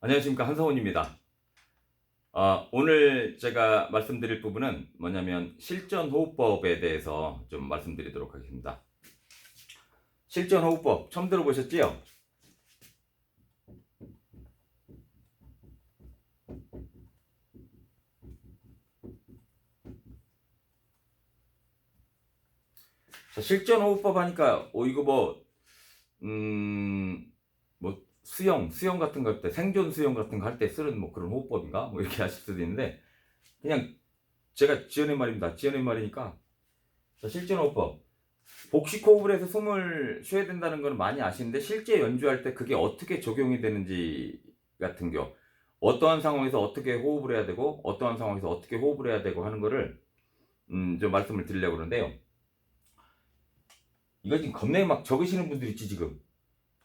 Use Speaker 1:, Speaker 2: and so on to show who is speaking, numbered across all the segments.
Speaker 1: 안녕하십니까 한성훈입니다. 아, 오늘 제가 말씀드릴 부분은 뭐냐면 실전 호흡법에 대해서 좀 말씀드리도록 하겠습니다. 실전 호흡법 처음 들어보셨지요? 자, 실전 호흡법 하니까 어 이거 뭐 음, 뭐 수영, 수영 같은 거 할 때, 생존 수영 같은 거 할 때 쓰는 뭐 그런 호흡법인가? 뭐 이렇게 하실 수도 있는데, 그냥 제가 지어낸 말입니다. 지어낸 말이니까. 자, 실전 호흡법. 복식 호흡을 해서 숨을 쉬어야 된다는 건 많이 아시는데, 실제 연주할 때 그게 어떻게 적용이 되는지 같은 겨. 어떠한 상황에서 어떻게 호흡을 해야 되고, 어떠한 상황에서 어떻게 호흡을 해야 되고 하는 거를, 음, 좀 말씀을 드리려고 그러는데요. 이거 지금 겁내 막 적으시는 분들 있지, 지금.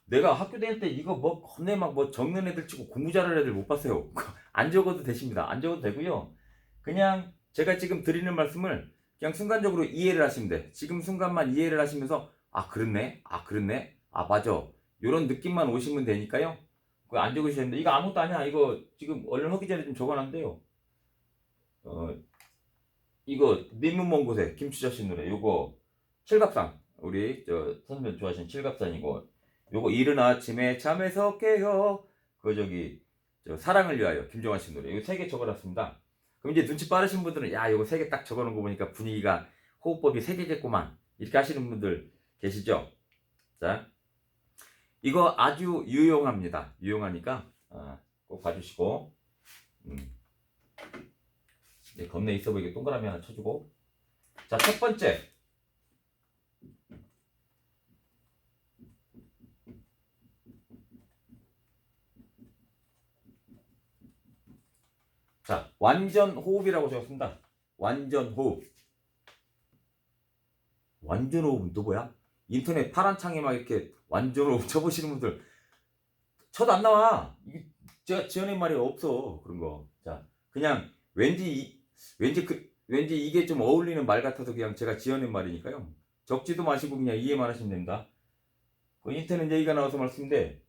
Speaker 1: 내가 학교 다닐 때 이거 뭐 겁내 막 뭐 적는 애들 치고 공부 잘하는 애들 못 봤어요. 안 적어도 되십니다. 안 적어도 되고요. 그냥 제가 지금 드리는 말씀을 그냥 순간적으로 이해를 하시면 돼. 지금 순간만 이해를 하시면서 아 그렇네, 아 그렇네, 아 맞아. 이런 느낌만 오시면 되니까요. 그거 안 적으셔야 됩니다. 이거 아무것도 아니야. 이거 지금 얼른 하기 전에 좀 적어놨는데요. 어 이거 님은 먼 곳에 김추자 씨 노래. 요거 칠갑상 우리 저 선배님 좋아하시는 칠갑산이고 요거 이른 아침에 잠에서 깨요. 그 저기 저 사랑을 위하여 김종환 씨 노래. 이거 세 개 적어놨습니다. 그럼 이제 눈치 빠르신 분들은 야 이거 세 개 딱 적어놓은 거 보니까 분위기가 호흡법이 세 개겠구만 이렇게 하시는 분들 계시죠? 자 이거 아주 유용합니다. 유용하니까 아, 꼭 봐주시고 음. 네, 겁내 있어 보이게 동그라미 하나 쳐주고 자 첫 번째 자, 완전 호흡이라고 적었습니다. 완전 호흡. 완전 호흡은 또 뭐야? 인터넷 파란 창에 막 이렇게 완전 호흡 쳐보시는 분들 쳐도 안 나와. 제가 지어낸 말이 없어 그런 거. 자, 그냥 왠지 이- 왠지 그 왠지 이게 좀 어울리는 말 같아서 그냥 제가 지어낸 말이니까요. 적지도 마시고 그냥 이해만 하시면 됩니다. 그 인터넷 얘기가 나와서 말씀인데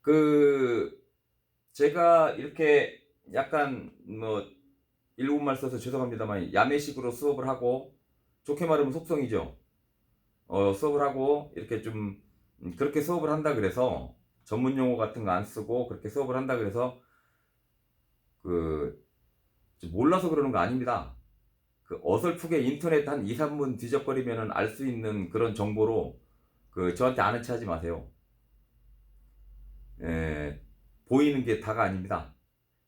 Speaker 1: 그 제가 이렇게 약간 뭐 일본말 써서 죄송합니다만 야매식으로 수업을 하고 좋게 말하면 속성이죠. 어, 수업을 하고 이렇게 좀 음, 그렇게 수업을 한다 그래서 전문 용어 같은 거 안 쓰고 그렇게 수업을 한다 그래서 그 몰라서 그러는 거 아닙니다. 그 어설프게 인터넷 한 2, 3분 뒤적거리면은 알 수 있는 그런 정보로 그 저한테 아는 체 하지 마세요. 에, 보이는 게 다가 아닙니다.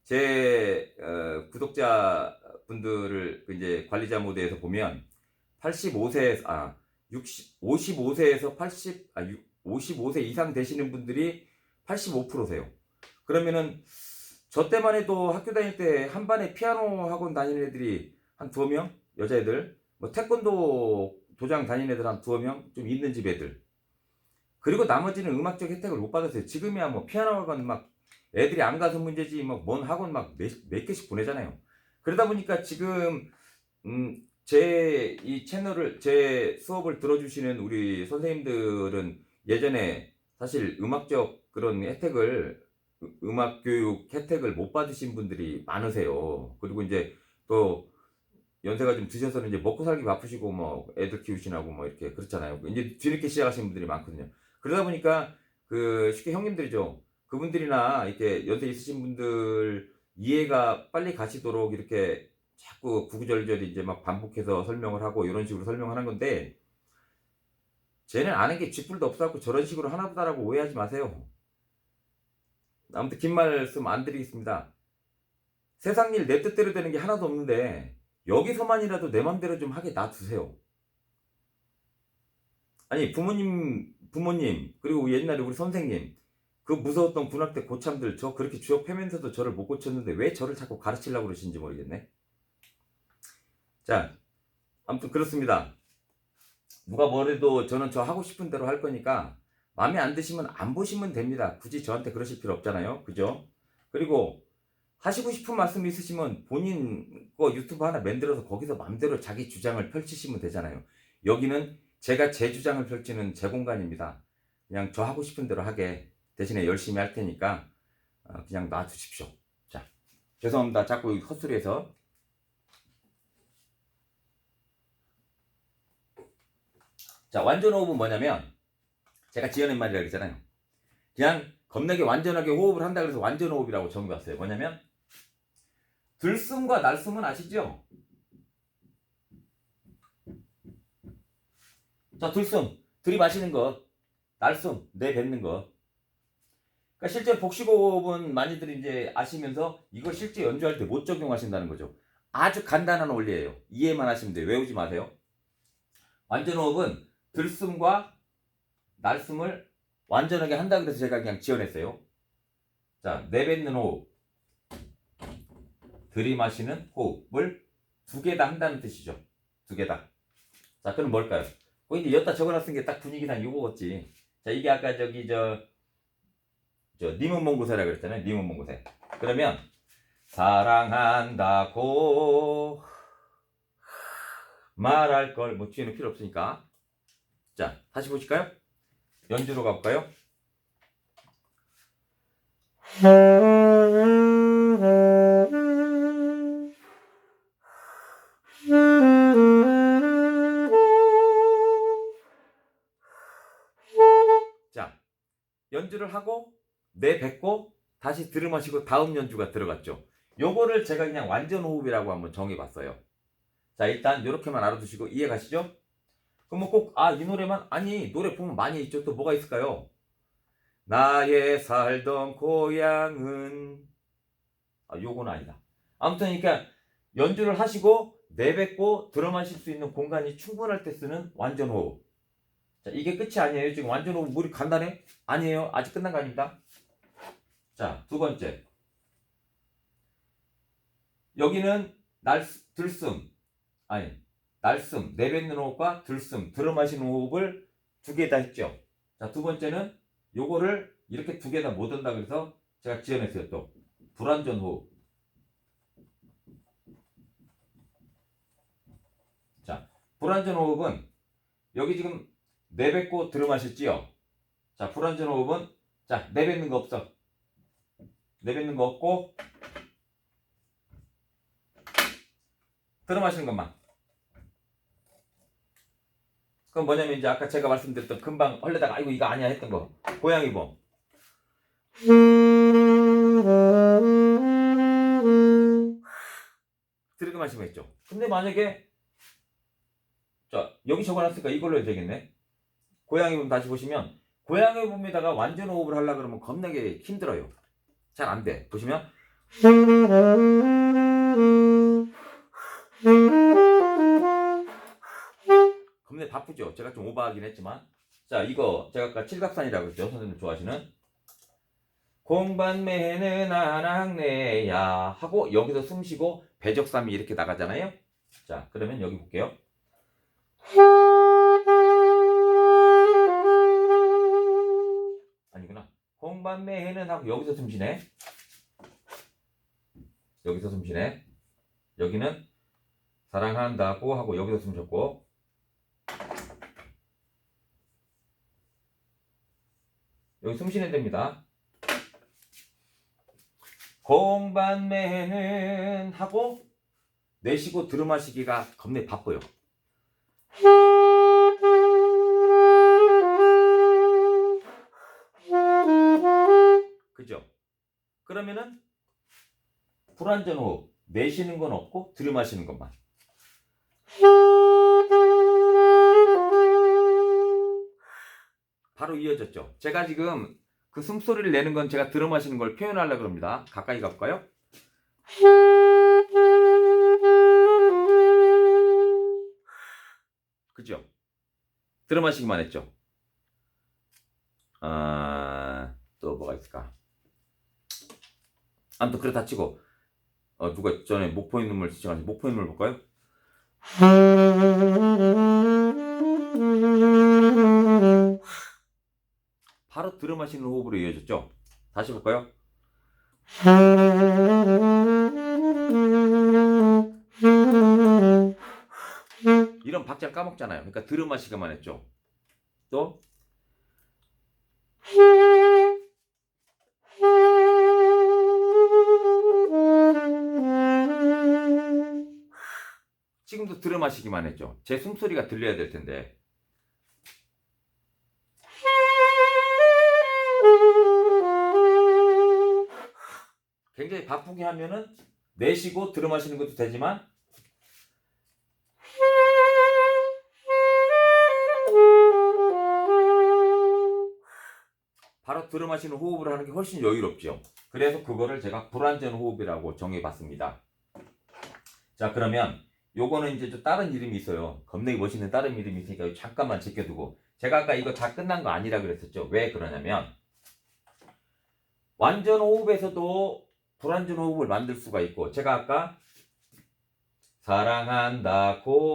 Speaker 1: 제 어, 구독자 분들을 그 이제 관리자 모드에서 보면 85세 아 60, 55세에서 80 아, 55세 이상 되시는 분들이 85%세요. 그러면은 저 때만 해도 학교 다닐 때 한 반에 피아노 학원 다니는 애들이 한 두어 명 여자애들 뭐 태권도 도장 다니는 애들 한 두어 명 좀 있는 집 애들 그리고 나머지는 음악적 혜택을 못 받았어요. 지금이야 뭐 피아노 학원 막 애들이 안 가서 문제지 뭐뭔 학원 막몇 개씩 보내잖아요. 그러다 보니까 지금 음, 제 이 채널을 제 수업을 들어주시는 우리 선생님들은 예전에 사실 음악적 그런 혜택을 으- 음악 교육 혜택을 못 받으신 분들이 많으세요. 그리고 이제 또 연세가 좀 드셔서는 이제 먹고 살기 바쁘시고 뭐 애들 키우시나고 뭐 이렇게 그렇잖아요. 이제 뒤늦게 시작하시는 분들이 많거든요. 그러다 보니까 그 쉽게 형님들이죠. 그분들이나 이렇게 연세 있으신 분들 이해가 빨리 가시도록 이렇게 자꾸 구구절절히 이제 막 반복해서 설명을 하고 이런 식으로 설명하는 건데 쟤는 아는 게 쥐뿔도 없어갖고 저런 식으로 하나보다라고 오해하지 마세요. 아무튼 긴 말씀 안 드리겠습니다. 세상 일 내 뜻대로 되는 게 하나도 없는데 여기서만이라도 내 맘대로 좀 하게 놔두세요. 아니 부모님 부모님 그리고 옛날에 우리 선생님 그 무서웠던 군악대 고참들 저 그렇게 주역 패면서도 저를 못 고쳤는데 왜 저를 자꾸 가르치려고 그러시는지 모르겠네. 자 아무튼 그렇습니다. 누가 뭐래도 저는 저 하고 싶은 대로 할 거니까 마음에 안 드시면 안 보시면 됩니다. 굳이 저한테 그러실 필요 없잖아요. 그죠? 그리고 하시고 싶은 말씀 있으시면 본인 거 유튜브 하나 만들어서 거기서 마음대로 자기 주장을 펼치시면 되잖아요. 여기는 제가 제 주장을 펼치는 제 공간입니다. 그냥 저 하고 싶은 대로 하게 대신에 열심히 할 테니까 어, 그냥 놔두십시오. 자, 죄송합니다. 자꾸 헛소리해서. 자, 완전 호흡은 뭐냐면 제가 지어낸 말이라 그랬잖아요. 그냥 겁나게 완전하게 호흡을 한다 그래서 완전 호흡이라고 정해봤어요. 뭐냐면 들숨과 날숨은 아시죠? 자, 들숨, 들이마시는 것, 날숨, 내뱉는 것. 그러니까 실제 복식호흡은 많이들 이제 아시면서 이걸 실제 연주할 때 못 적용하신다는 거죠. 아주 간단한 원리예요. 이해만 하시면 돼요. 외우지 마세요. 완전호흡은 들숨과 날숨을 완전하게 한다 그래서 제가 그냥 지어냈어요. 자, 내뱉는 호흡. 들이마시는 호흡을 두 개 다 한다는 뜻이죠. 두 개 다. 자, 그럼 뭘까요? 그 이제 여기다 적어놨은 게 딱 분위기상 이거겠지. 자, 이게 아까 저기 저, 저, 님은 몽고세라 그랬잖아요. 몽고세. 그러면, 사랑한다고 말할 걸, 뭐 뒤에는 필요 없으니까. 자, 다시 보실까요? 연주로 가볼까요? 자, 연주를 하고 내뱉고 다시 들으마시고 다음 연주가 들어갔죠. 요거를 제가 그냥 완전 호흡이라고 한번 정해봤어요. 자, 일단 이렇게만 알아두시고 이해 가시죠? 그럼 뭐 꼭 아 이 노래만 아니 노래 보면 많이 있죠. 또 뭐가 있을까요? 나의 살던 고향은 아 요건 아니다. 아무튼 그러니까 연주를 하시고 내뱉고 들어마실 수 있는 공간이 충분할 때 쓰는 완전 호흡. 자, 이게 끝이 아니에요. 지금 완전 호흡 물이 간단해? 아니에요. 아직 끝난 거 아닙니다. 자, 두 번째. 여기는 날 들숨 아니 날숨 내뱉는 호흡과 들숨 들어 마시는 호흡을 두 개 다 했죠. 자, 두 번째는 요거를 이렇게 두 개 다 못 한다 그래서 제가 지어냈어요. 또 불완전 호흡. 자, 불완전 호흡은 여기 지금 내뱉고 들어 마셨지요? 자, 불완전 호흡은 자, 내뱉는 거 없어. 내뱉는 거 없고 들어 마시는 것만. 그건 뭐냐면 이제 아까 제가 말씀드렸던 금방 헐레다가 아이고 이거 아니야 했던 거. 고양이 봄. 들이게 마시면 했죠. 근데 만약에 자 여기 적어놨으니까 이걸로 해도 되겠네. 고양이 봄 다시 보시면 고양이 봄에다가 완전 호흡을 하려 그러면 겁나게 힘들어요. 잘 안 돼. 보시면 겁나 바쁘죠. 제가 좀 오버하긴 했지만 자 이거 제가 아까 칠갑산이라고 했죠. 선생님 좋아하시는 공반매는 아낙네야 하고 여기서 숨 쉬고 배적삼이 이렇게 나가잖아요. 자 그러면 여기 볼게요. 공반매는 하고 여기서 숨 쉬네. 여기서 숨 쉬네. 여기는 사랑한다고 하고 여기서 숨 쉬었고 여기 숨 쉬는 데입니다. 공반매는 하고 내쉬고 들이마시기가 겁내 바빠요. 그러면은 불완전 호흡 내쉬는 건 없고 들이마시는 것만. 바로 이어졌죠. 제가 지금 그 숨소리를 내는 건 제가 들어마시는 걸 표현하려고 합니다. 가까이 가볼까요? 그죠? 들어마시기만 했죠. 아, 또 뭐가 있을까? 아무튼 그렇다 치고 어, 누가 전에 목포인 눈물 지칭하신 목포인 눈물 볼까요? 바로 들어마시는 호흡으로 이어졌죠. 다시 볼까요? 이런 박자를 까먹잖아요. 그러니까 들어마시기만 했죠. 또 지금도 들어 마시기만 했죠. 제 숨소리가 들려야 될 텐데. 굉장히 바쁘게 하면은 내쉬고 들어 마시는 것도 되지만 바로 들어 마시는 호흡을 하는 게 훨씬 여유롭죠. 그래서 그거를 제가 불완전 호흡이라고 정해봤습니다. 자 그러면 요거는 이제 좀 다른 이름이 있어요. 겁내기 멋있는 다른 이름이 있으니까 잠깐만 제껴두고 제가 아까 이거 다 끝난 거 아니라 그랬었죠. 왜 그러냐면 완전 호흡에서도 불완전 호흡을 만들 수가 있고 제가 아까 사랑한다고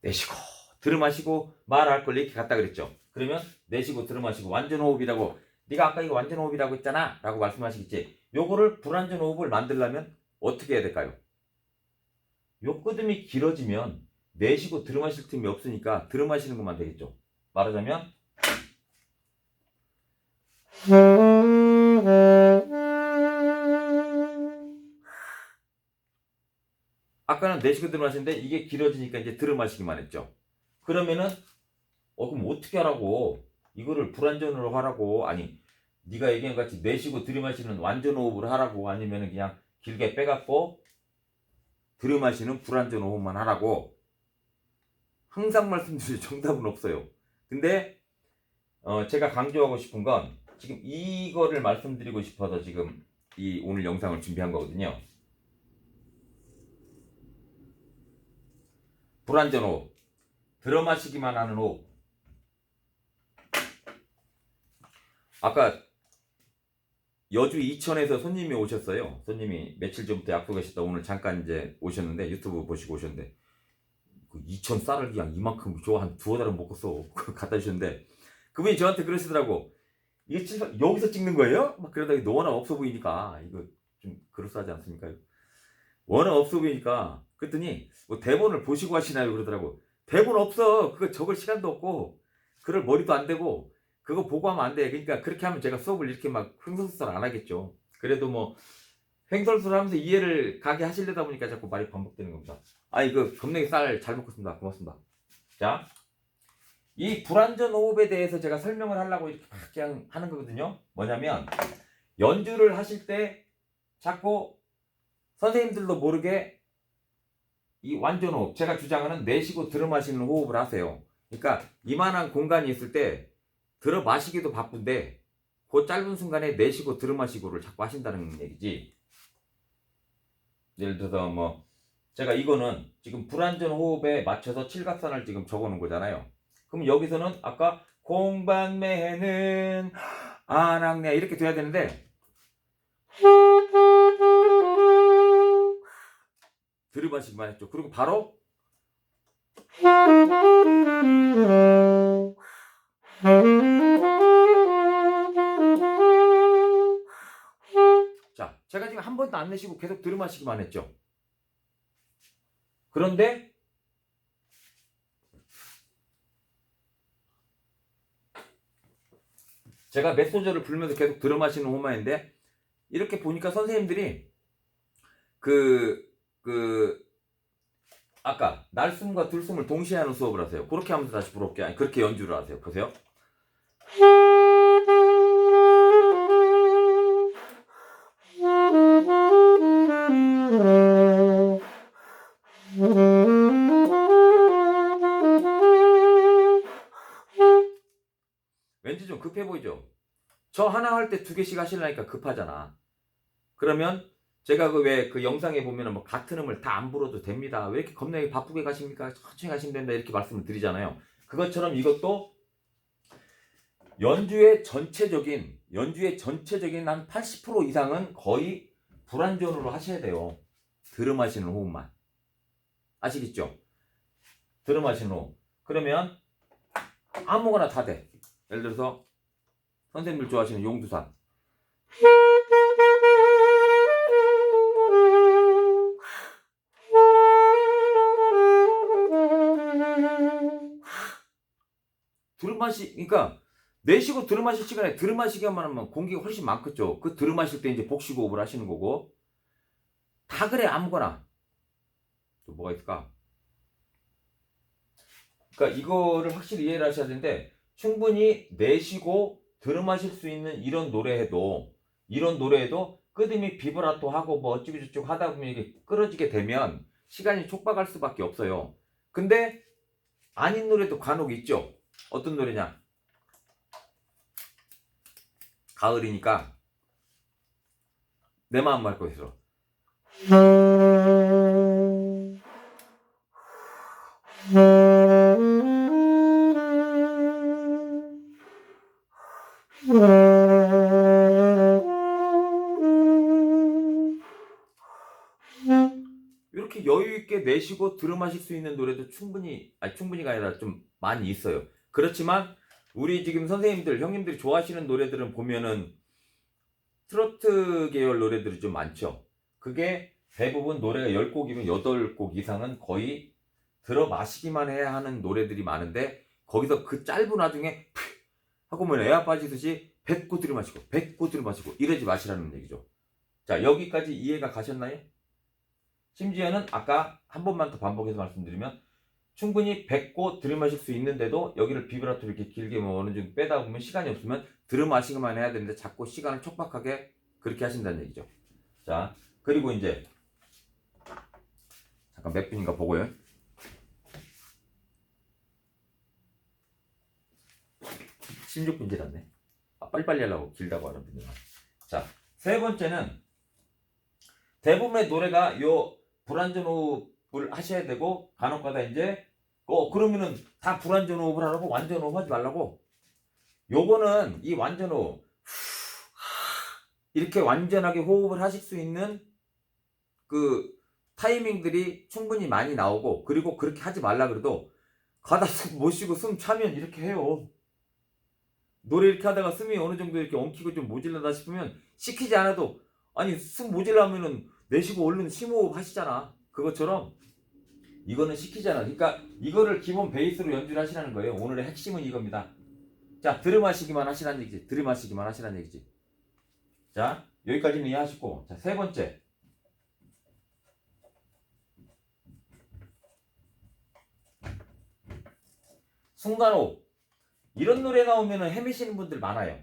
Speaker 1: 내쉬고 들이마시고 말할 걸 이렇게 갔다 그랬죠. 그러면 내쉬고 들이마시고 완전 호흡이라고 네가 아까 이거 완전 호흡이라고 했잖아 라고 말씀하시겠지. 요거를 불완전 호흡을 만들려면 어떻게 해야 될까요? 요 끄듬이 길어지면 내쉬고 들이마실 틈이 없으니까 들이마시는 것만 되겠죠. 말하자면 아까는 내쉬고 들이마시는데 이게 길어지니까 이제 들이마시기만 했죠. 그러면은 어 그럼 어떻게 하라고 이거를 불완전으로 하라고 아니 네가 얘기한 것 같이 내쉬고 들이마시는 완전 호흡을 하라고 아니면은 그냥 길게 빼갖고 들이마시는 불완전 호흡만 하라고 항상 말씀드린 정답은 없어요. 근데 어 제가 강조하고 싶은 건 지금 이거를 말씀드리고 싶어서 지금 이 오늘 영상을 준비한 거거든요. 불완전 호흡 들어 마시기만 하는 호흡 아까 여주 이천에서 손님이 오셨어요. 손님이 며칠 전부터 약속하셨다 오늘 잠깐 이제 오셨는데 유튜브 보시고 오셨는데 그 이천 쌀을 그냥 이만큼 줘. 한 두어 달은 먹었어. 갖다 주셨는데 그분이 저한테 그러시더라고. 이게 치- 여기서 찍는 거예요? 막 그러다가 너 워낙 없어 보이니까. 이거 좀 그럴싸하지 않습니까? 워낙 없어 보이니까. 그랬더니 뭐 대본을 보시고 하시나요? 그러더라고. 대본 없어. 그거 적을 시간도 없고 그럴 머리도 안 되고 그거 보고 하면 안 돼. 그러니까 그렇게 하면 제가 수업을 이렇게 막 횡설수설 안 하겠죠. 그래도 뭐 횡설수설 하면서 이해를 가게 하시려다 보니까 자꾸 말이 반복되는 겁니다. 아 이거 겁내기 쌀 잘 먹겠습니다. 고맙습니다. 자, 이 불완전 호흡에 대해서 제가 설명을 하려고 이렇게 막 그냥 하는 거거든요. 뭐냐면 연주를 하실 때 자꾸 선생님들도 모르게 이 완전 호흡, 제가 주장하는 내쉬고 들어마시는 호흡을 하세요. 그러니까 이만한 공간이 있을 때 들어 마시기도 바쁜데 그 짧은 순간에 내쉬고 들어 마시고를 자꾸 하신다는 얘기지. 예를 들어서 뭐 제가 이거는 지금 불완전 호흡에 맞춰서 칠갑산을 지금 적어놓은 거잖아요. 그럼 여기서는 아까 공방매는 안악내 이렇게 돼야 되는데 들이마시기만 했죠. 그리고 바로 자, 제가 지금 한 번도 안 내쉬고 계속 들이마시기만 했죠. 그런데 제가 메소저를 불면서 계속 들이마시는 호마인데 이렇게 보니까 선생님들이 그, 그, 아까 날숨과 들숨을 동시에 하는 수업을 하세요. 그렇게 하면서 다시 부럽게, 아니, 그렇게 연주를 하세요. 보세요. 급해 보이죠? 저 하나 할 때 두 개씩 하시려니까 급하잖아. 그러면 제가 그 왜 그 영상에 보면은 뭐 같은 음을 다 안 불어도 됩니다. 왜 이렇게 겁나게 바쁘게 가십니까? 천천히 가시면 된다. 이렇게 말씀을 드리잖아요. 그것처럼 이것도 연주의 전체적인, 연주의 전체적인 한 80% 이상은 거의 불완전으로 하셔야 돼요. 들음하시는 호흡만. 아시겠죠? 들음하시는 호흡. 그러면 아무거나 다 돼. 예를 들어서 선생님들 좋아하시는 용두산. 들이마시 그러니까 내쉬고 들이마실 시간에 들이마시기만 하면 공기가 훨씬 많겠죠. 그 들이마실 때 이제 복식 호흡을 하시는 거고 다 그래 아무거나 또 뭐가 있을까? 그러니까 이거를 확실히 이해를 하셔야 되는데 충분히 내쉬고 들이마실 수 있는 이런 노래해도 이런 노래에도 끄듬이 비브라토 하고 뭐 저쩌고 하다 보면 이게 끌어지게 되면 시간이 촉박할 수밖에 없어요. 근데 아닌 노래도 간혹 있죠. 어떤 노래냐? 가을이니까 내 마음 말 것이로 이렇게 여유 있게 내쉬고 들어마실 수 있는 노래도 충분히 아니 충분히가 아니라 좀 많이 있어요. 그렇지만 우리 지금 선생님들 형님들이 좋아하시는 노래들은 보면은 트로트 계열 노래들이 좀 많죠. 그게 대부분 노래가 10곡이면 8곡 이상은 거의 들어 마시기만 해야 하는 노래들이 많은데 거기서 그 짧은 와중에 푸 하고 뭐 에어 빠지듯이 뱉고 들여 마시고 뱉고 들여 마시고 이러지 마시라는 얘기죠. 자 여기까지 이해가 가셨나요? 심지어는 아까 한 번만 더 반복해서 말씀드리면 충분히 뱉고 들이마실 수 있는데도 여기를 비브라토 이렇게 길게 뭐 어느 정도 빼다 보면 시간이 없으면 들이마시기만 해야 되는데 자꾸 시간을 촉박하게 그렇게 하신다는 얘기죠. 자 그리고 이제 잠깐 몇 분인가 보고요. 16분 지났네. 아, 빨리빨리 하려고 길다고 하는 분들. 자, 세 번째는 대부분의 노래가 요 불완전 호흡을 하셔야 되고 간혹가다 이제 어 그러면은 다 불완전 호흡을 하라고 완전 호흡 하지 말라고. 요거는 이 완전 호흡 이렇게 완전하게 호흡을 하실 수 있는 그 타이밍들이 충분히 많이 나오고 그리고 그렇게 하지 말라 그래도 가다 숨 못 쉬고 숨 차면 이렇게 해요. 노래 이렇게 하다가 숨이 어느 정도 이렇게 엉키고 좀 모질라다 싶으면 시키지 않아도 아니 숨 모질라면은 내쉬고 얼른 심호흡 하시잖아. 그것처럼 이거는 시키잖아. 그러니까 이거를 기본 베이스로 연주를 하시라는 거예요. 오늘의 핵심은 이겁니다. 자, 들이마시기만 하시라는 얘기지. 들이마시기만 하시라는 얘기지. 자, 여기까지는 이해하시고. 자, 세 번째. 순간호흡. 이런 노래 나오면 헤매시는 분들 많아요.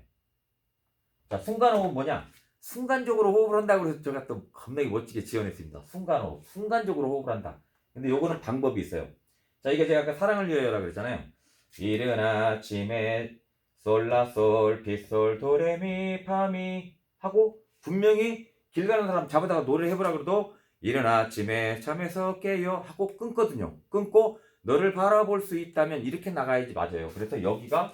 Speaker 1: 자, 순간호흡 뭐냐? 순간적으로 호흡을 한다고 해서 제가 또 겁나게 멋지게 지어냈습니다. 순간호흡. 순간적으로 호흡을 한다. 근데 요거는 방법이 있어요. 자, 이게 제가 아까 사랑을 위하여라 그랬잖아요. 이른 아침에 솔라솔 피솔 도레미 파미 하고 분명히 길 가는 사람 잡아다가 노래를 해보라 그래도 이른 아침에 잠에서 깨요 하고 끊거든요. 끊고 너를 바라볼 수 있다면 이렇게 나가야지 맞아요. 그래서 여기가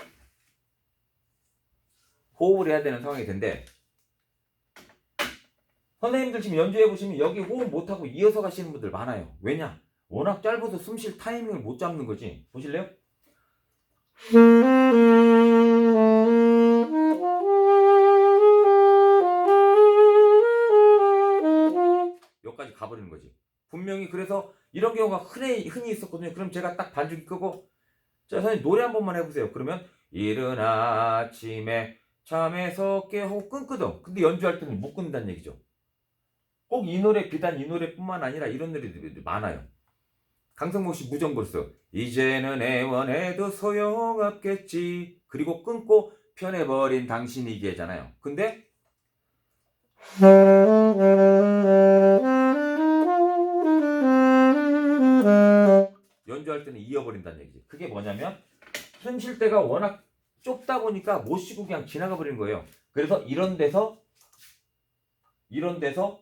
Speaker 1: 호흡을 해야 되는 상황이 된대. 선생님들 지금 연주해 보시면 여기 호흡 못하고 이어서 가시는 분들 많아요. 왜냐? 워낙 짧아서 숨 쉴 타이밍을 못 잡는 거지. 보실래요? 여기까지 가버리는 거지. 분명히 그래서 이런 경우가 흔히, 흔히 있었거든요. 그럼 제가 딱 반주기 끄고 자 선생님 노래 한 번만 해보세요. 그러면 이른 아침에 잠에 서 깨고 끊거든. 근데 연주할 때는 못 끊는다는 얘기죠. 꼭 이 노래 비단 이 노래뿐만 아니라 이런 노래들이 많아요. 강성모 씨 무정벌써 이제는 애원해도 소용없겠지. 그리고 끊고 편해버린 당신이게잖아요. 근데 연주할 때는 이어버린다는 얘기지. 그게 뭐냐면 때가 워낙 좁다 보니까 못 쉬고 그냥 지나가 버리는 거예요. 그래서 이런 데서 이런 데서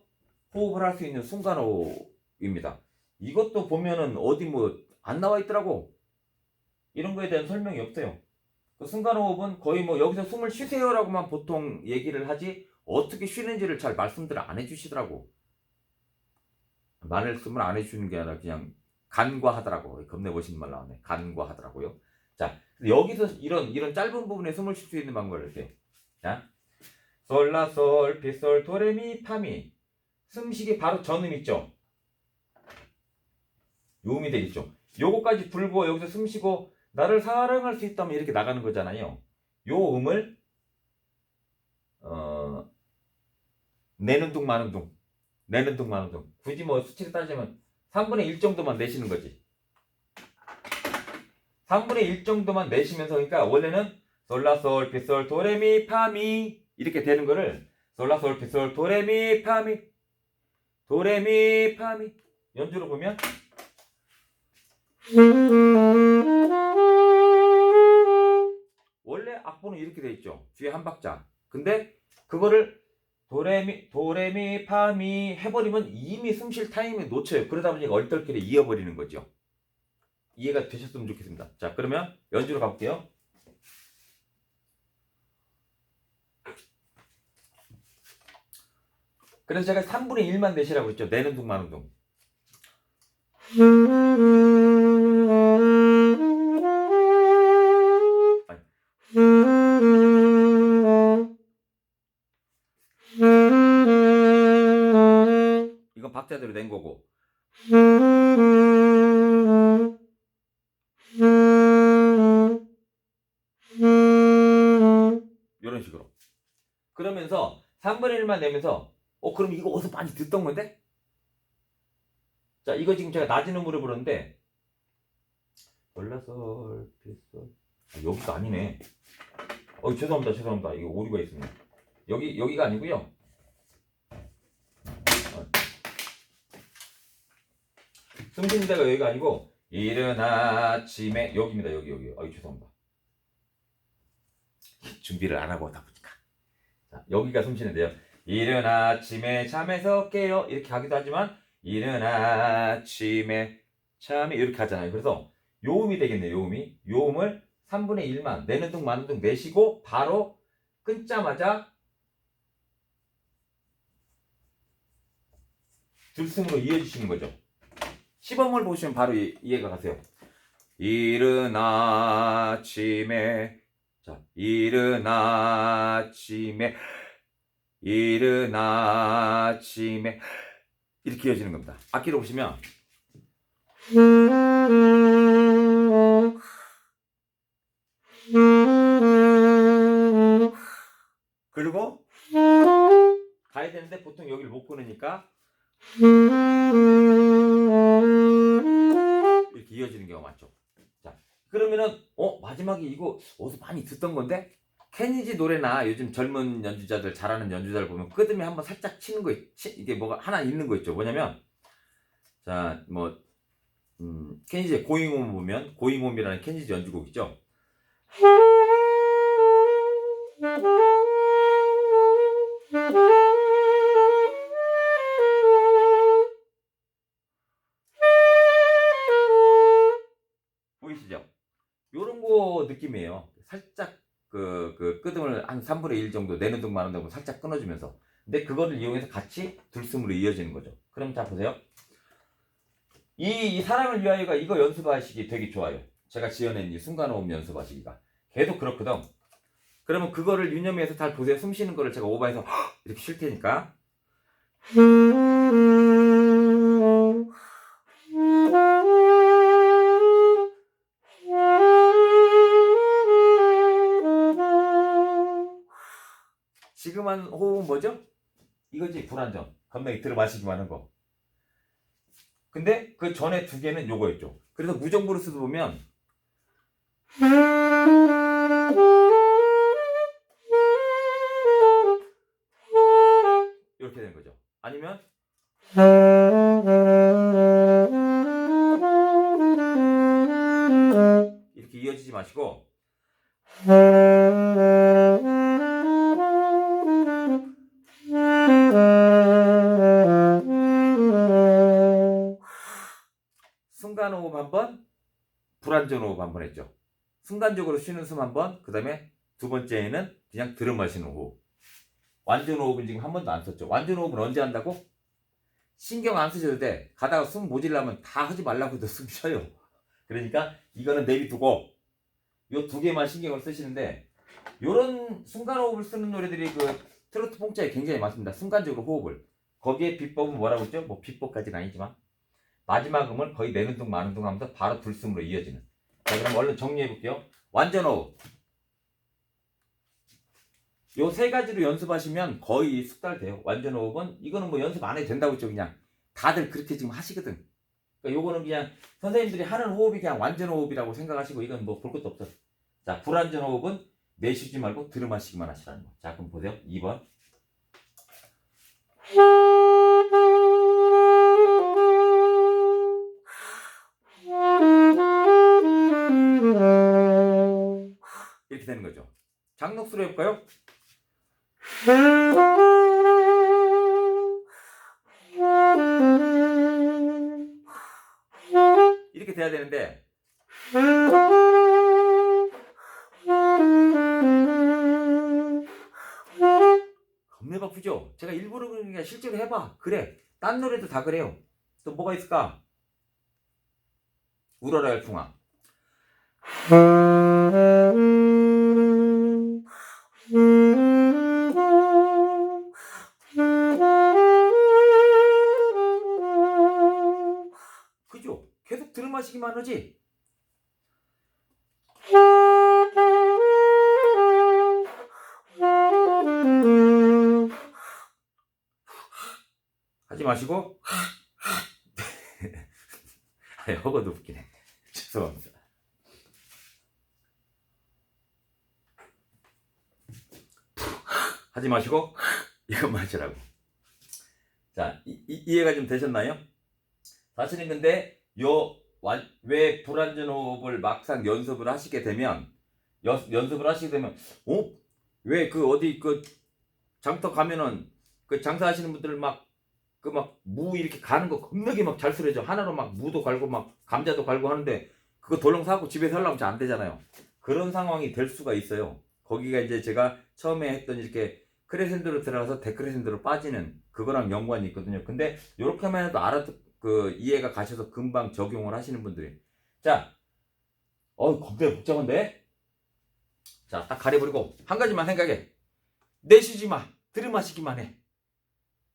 Speaker 1: 호흡을 할 수 있는 순간호흡입니다. 이것도 보면은 어디 뭐 안 나와 있더라고. 이런 거에 대한 설명이 없어요. 그 순간호흡은 거의 뭐 여기서 숨을 쉬세요라고만 보통 얘기를 하지 어떻게 쉬는지를 잘 말씀들을 안 해주시더라고. 말씀을 안 해주는 게 아니라 그냥 간과하더라고. 겁내 멋있는 말 나오네. 간과하더라고요. 자, 여기서 이런 이런 짧은 부분에 숨을 쉴 수 있는 방법을 이렇게. 자, 솔라솔 피솔 도레미 파미. 숨쉬기 바로 전음 있죠. 요음이 되겠죠. 요거까지 불고 여기서 숨 쉬고 나를 사랑할 수 있다면 이렇게 나가는 거잖아요. 요 음을 어 내는 둥 마는 둥 내는 둥 마는 둥 굳이 뭐 수치를 따지면 3분의 1 정도만 내시는 거지. 3분의 1 정도만 내시면서 그러니까 원래는 솔라솔 피솔 도레미 파미 이렇게 되는 거를 솔라솔 피솔 도레미 파미 도레미 파미 연주로 보면 원래 악보는 이렇게 돼 있죠. 뒤에 한 박자. 근데 그거를 도레미 도레미 파미 해버리면 이미 숨 쉴 타임을 놓쳐요. 그러다 보니까 얼떨결에 이어버리는 거죠. 이해가 되셨으면 좋겠습니다. 자 그러면 연주로 가볼게요. 그래서 제가 3분의 1만 내시라고 했죠. 내는 둥 마는 둥. 이건 박자대로 낸 거고. 이런 식으로. 그러면서 3분의 1만 내면서 어 그럼 이거 어디서 많이 듣던 건데? 자 이거 지금 제가 낮은 음으로 부르는데 올라솔 피솔 아, 여기가 아니네. 어 죄송합니다 죄송합니다 이거 오류가 있습니다. 여기 여기가 아니고요. 어. 숨 쉬는 데가 여기가 아니고 이른 아침에 여기입니다 여기 여기. 아 죄송합니다. 준비를 안 하고 하다 보니까 자, 여기가 숨 쉬는 데요. 이른 아침에 잠에서 깨요 이렇게 하기도 하지만 이른 아침에 잠이 이렇게 하잖아요. 그래서 요음이 되겠네요. 요음이 요음을 3분의 1만 내는 둥 마는 둥 내시고 바로 끊자마자 들숨으로 이어주시는 거죠. 시범을 보시면 바로 이, 이해가 가세요. 이른 아침에 자 이른 아침에 이른 아침에 이렇게 이어지는 겁니다. 악기로 보시면 그리고 가야 되는데 보통 여기를 못 끊으니까 이렇게 이어지는 경우가 많죠. 자, 그러면은 어 마지막에 이거 어디서 많이 듣던 건데 케니지 노래나 요즘 젊은 연주자들 잘하는 연주자들 보면 끄듬이 한번 살짝 치는 거 있- 치- 이게 뭐가 하나 있는 거 있죠. 뭐냐면 자뭐 음, 케니지의 고잉홈 보면 고잉홈이라는 케니지 연주곡 있죠. 보이시죠? 요런 거 느낌이에요. 살짝 끄듬을 한 3분의 1 정도 내는 둥 마는 둥 살짝 끊어주면서 근데 그거를 이용해서 같이 둘숨으로 이어지는 거죠. 그럼 자 보세요. 이, 이 사랑을 위하여가 이거 연습하시기 되게 좋아요. 제가 지어낸 이 순간호흡 연습하시기가 걔도 그렇거든. 그러면 그거를 유념해서 잘 보세요. 숨 쉬는 거를 제가 오버해서 이렇게 쉴 테니까 지금 한 호흡은 뭐죠? 이거지 불안정. 겁나게 들어 마시기만 하는 거. 근데 그 전에 두 개는 요거였죠. 그래서 무정 브루스도 보면 이렇게 되는 거죠. 아니면 불안전 호흡 한번 했죠. 순간적으로 쉬는 숨 한 번, 그 다음에 두 번째에는 그냥 들어 마시는 호흡. 완전 호흡은 지금 한 번도 안 썼죠. 완전 호흡은 언제 한다고? 신경 안 쓰셔도 돼. 가다가 숨 모질라면 다 하지 말라고 해도 숨 쉬어요. 그러니까 이거는 내비두고 요 두 개만 신경을 쓰시는데 요런 순간 호흡을 쓰는 노래들이 그 트로트 뽕자에 굉장히 많습니다. 순간적으로 호흡을. 거기에 비법은 뭐라고 했죠? 뭐 비법까지는 아니지만 마지막 음을 거의 내는 둥 마는 둥 하면서 바로 들숨으로 이어지는 자, 그럼 얼른 정리해 볼게요. 완전 호흡. 요 세 가지로 연습하시면 거의 숙달돼요. 완전 호흡은 이거는 뭐 연습 안 해도 된다고 했죠. 그냥 다들 그렇게 지금 하시거든. 그러니까 요거는 그냥 선생님들이 하는 호흡이 그냥 완전 호흡이라고 생각하시고 이건 뭐 볼 것도 없어. 자, 불완전 호흡은 내쉬지 말고 들이마시기만 하시라는 거. 자, 그럼 보세요. 2번. 이렇게 되는 거죠. 장녹수로 해볼까요? 이렇게 돼야 되는데 겁내 바쁘죠? 제가 일부러 그러는 게 실제로 해봐. 그래. 딴 노래도 다 그래요. 또 뭐가 있을까? 울어라 열풍아. 들으마시기만 하지? 하지 마시고 아, 허거도 웃기네 죄송합니다 하지 마시고 이것만 하시라고 자 이, 이- 이해가 좀 되셨나요? 사실은 근데 요 왜 불안전 호흡을 막상 연습을 하시게 되면 여- 연습을 하시게 되면 어? 왜 그 어디 그 장터 가면은 그 장사하시는 분들 막 그 막 무 이렇게 가는 거 겁나게 막 잘 쓰러져. 하나로 막 무도 갈고 막 감자도 갈고 하는데 그거 덜렁 사고 집에서 하려면 잘 안 되잖아요. 그런 상황이 될 수가 있어요. 거기가 이제 제가 처음에 했던 이렇게 크레센도로 들어가서 데크레센도로 빠지는 그거랑 연관이 있거든요. 근데 이렇게만 해도 알아 그 이해가 가셔서 금방 적용을 하시는 분들이 자 어, 겁나 복잡한데? 자, 딱 가려버리고 한 가지만 생각해. 내쉬지 마. 들이마시기만 해.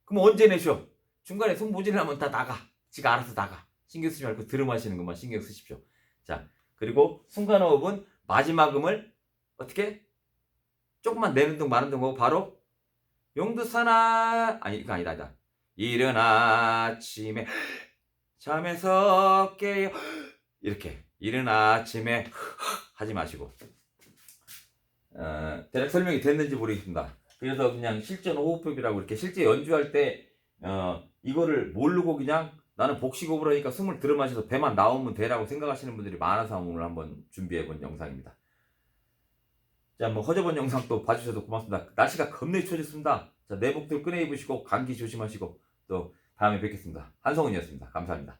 Speaker 1: 그럼 언제 내쉬어? 중간에 숨 모질라면 다 나가. 지가 알아서 나가. 신경 쓰지 말고 들이마시는 것만 신경 쓰십시오. 자, 그리고 순간호흡은 마지막 음을 어떻게? 조금만 내는 둥 마는 둥 하고 바로 용두사나 아니 이거 아니다 아니다. 이른 아침에 잠에서 깨요 이렇게 이른 아침에 하지 마시고 어, 대략 설명이 됐는지 모르겠습니다. 그래서 그냥 실전 호흡법이라고 이렇게 실제 연주할 때 어, 이거를 모르고 그냥 나는 복식호흡을 하니까 숨을 들이마셔서 배만 나오면 되라고 생각하시는 분들이 많아서 오늘 한번 준비해본 영상입니다. 자, 뭐 허접한 영상 또 봐주셔서 고맙습니다. 날씨가 겁내 추워졌습니다. 자, 내복들 꺼내 입으시고 감기 조심하시고 또 다음에 뵙겠습니다. 한성훈이었습니다. 감사합니다.